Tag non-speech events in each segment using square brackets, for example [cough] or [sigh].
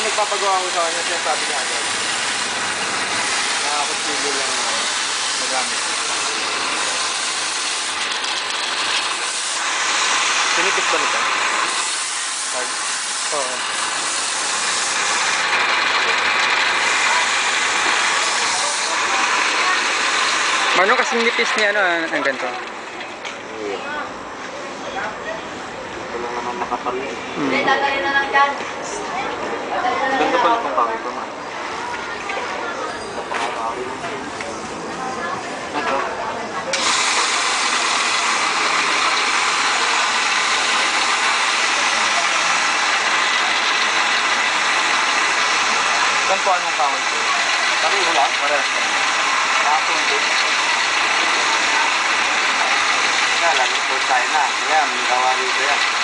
yung nagpapagawa ko sa kanya, sinasabi niya agad. Nakakutsilyo lang na magamit. Pinipis ba nito? Hard? Oo. Mano kasing nipis ni ano, ang ganito. Ito lang naman makapal yun. Hmm. Dadalhin na lang dyan. Na lang Ganda pala itong pangit ko man. Ito. Saan po anong kahoy ko? Kami wala. Parehas pa. Kapon din. Kaya lang, ito tayo na. Kaya, may gawa rito yan.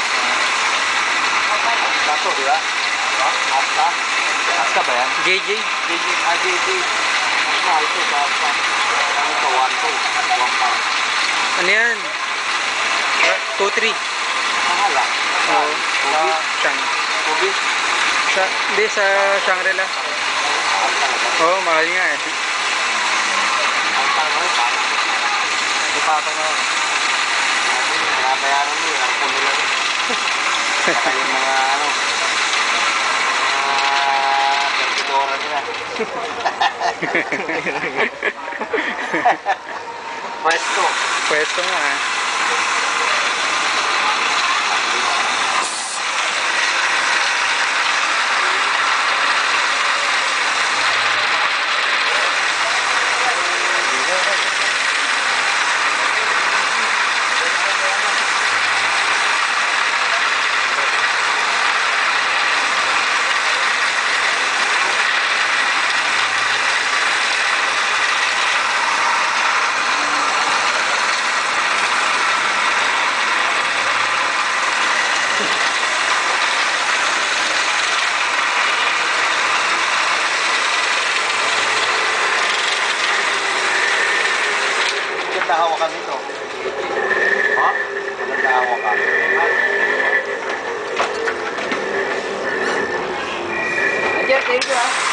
Kaso, di ba? Asta? Asta ba yan? JJ? JJ, ah, JJ. Mas mahal ito sa Asta. Ano ito? 1, 2. 1 pound. Ano yan? 2-3. Mahal ah. Oo. Kobe? Shang. Kobe? Sa, hindi, sa Shangri-La. Oo, mahal nga eh. Pa ito na. Sabi, Pinabayaran mo. Ang puno lang. [laughs] Yung mga ano. Mga servidora nila. [laughs] [laughs] Pwesto. Pwesto nga Maganda hawakan nito. Ha? Maganda hawakan. Jeff, thank you ah.